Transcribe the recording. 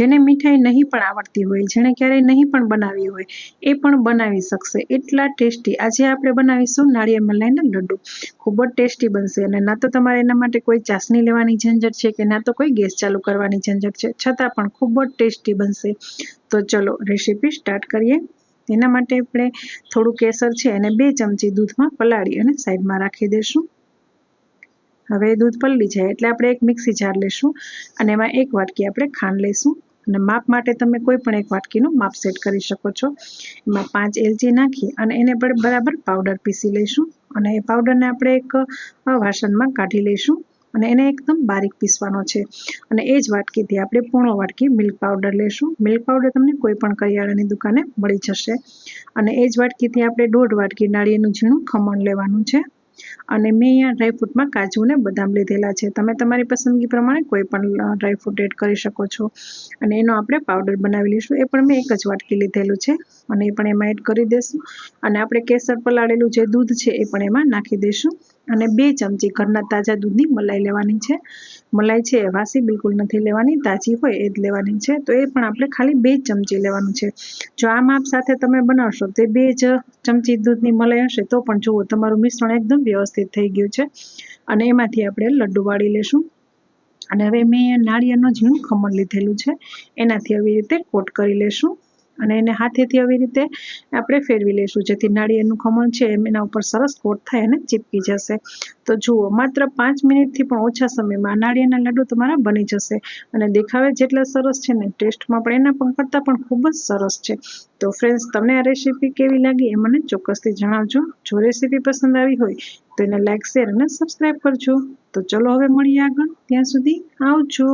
જેને મીઠાઈ નહીં પણ આવડતી હોય, જેણે ક્યારેય નહીં પણ બનાવી હોય, એ પણ બનાવી શકશે. એટલા ટેસ્ટી. આજે આપણે બનાવીશું નાળિયેર મલાઈના લડ્ડુ. ખૂબ જ ટેસ્ટી બનશે અને ના તો તમારે એના માટે કોઈ ચાસણી લેવાની ઝંઝટ છે કે ના તો કોઈ ગેસ ચાલુ કરવાની ઝંઝટ છે, છતાં પણ ખૂબ જ ટેસ્ટી બનશે. તો ચલો રેસીપી સ્ટાર્ટ કરીએ. એના માટે આપણે થોડું કેસર છે એને બે ચમચી દૂધમાં પલાળી અને સાઈડમાં રાખી દઈશું હવે દૂધ પલળી જાય એટલે આપણે એક મિક્સી જાર લેશું અને એમાં એક વાટકી આપણે ખાંડ લઈશું અને માપ માટે તમે કોઈ પણ એક વાટકીનું માપ સેટ કરી શકો છો. એમાં પાંચ એલચી નાખી અને એને પણ બરાબર પાવડર પીસી લઈશું અને એ પાવડરને આપણે એક વાસણમાં કાઢી લઈશું અને એને એકદમ બારીક પીસવાનો છે. અને એ જ વાટકીથી આપણે પૂર્ણ વાટકી મિલ્ક પાવડર લેશું. મિલ્ક પાવડર તમને કોઈ પણ કરિયાણાની દુકાને મળી જશે. અને એ જ વાટકીથી આપણે દોઢ વાટકી નાળિયેરનું ઝીણું ખમણ લેવાનું છે. અને મેં અહીંયા ડ્રાયફ્રૂટમાં કાજુ ને બદામ લીધેલા છે. તમે તમારી પસંદગી પ્રમાણે કોઈ પણ ડ્રાયફ્રૂટ એડ કરી શકો છો. અને એનો આપણે પાવડર બનાવી લઈશું. એ પણ મેં એક જ વાટકી લીધેલું છે. અને એ પણ એમાં એડ કરી દઈશું અને આપણે કેસર પલાળેલું જે દૂધ છે એ પણ એમાં નાખી દઈશું. અને બે ચમચી ઘરના તાજા દૂધની મલાઈ લેવાની છે. મલાઈ છે વાસી બિલકુલ નથી લેવાની, તાજી હોય એ જ લેવાની છે. તો એ પણ આપણે ખાલી બે ચમચી લેવાનું છે. જો આ માપ સાથે તમે બનાવશો, તો બે જ ચમચી દૂધની મલાઈ હશે, તો પણ જુઓ તમારું મિશ્રણ એકદમ વ્યવસ્થિત થઈ ગયું છે. અને એમાંથી આપણે લડ્ડુ વાળી લેશું. અને હવે મેં નાળિયેરનું ઝીણું ખમણ લીધેલું છે. એનાથી આવી રીતે કોટ કરી લેશું. અને એને હાથેથી આવી રીતે આપણે ફેરવી લઈશું. જેથી નાળિયેરનું ખમણ છે એમ એના ઉપર સરસ કોટ થાય અને ચીપકી જશે. તો જુઓ, માત્ર પાંચ મિનિટથી પણ ઓછા સમયમાં નાળિયેરના લાડુ તમારા બની જશે અને દેખાવે જેટલા સરસ છે ને ટેસ્ટમાં પણ એના પણ કરતાં પણ ખૂબ જ સરસ છે. તો ફ્રેન્ડ્સ તમને આ રેસીપી કેવી લાગી એ મને ચોક્કસથી જણાવજો. જો રેસીપી પસંદ આવી હોય તો એને લાઇક શેર અને સબસ્ક્રાઈબ કરજો. તો ચલો હવે મળીએ આગળ. ત્યાં સુધી આવજો.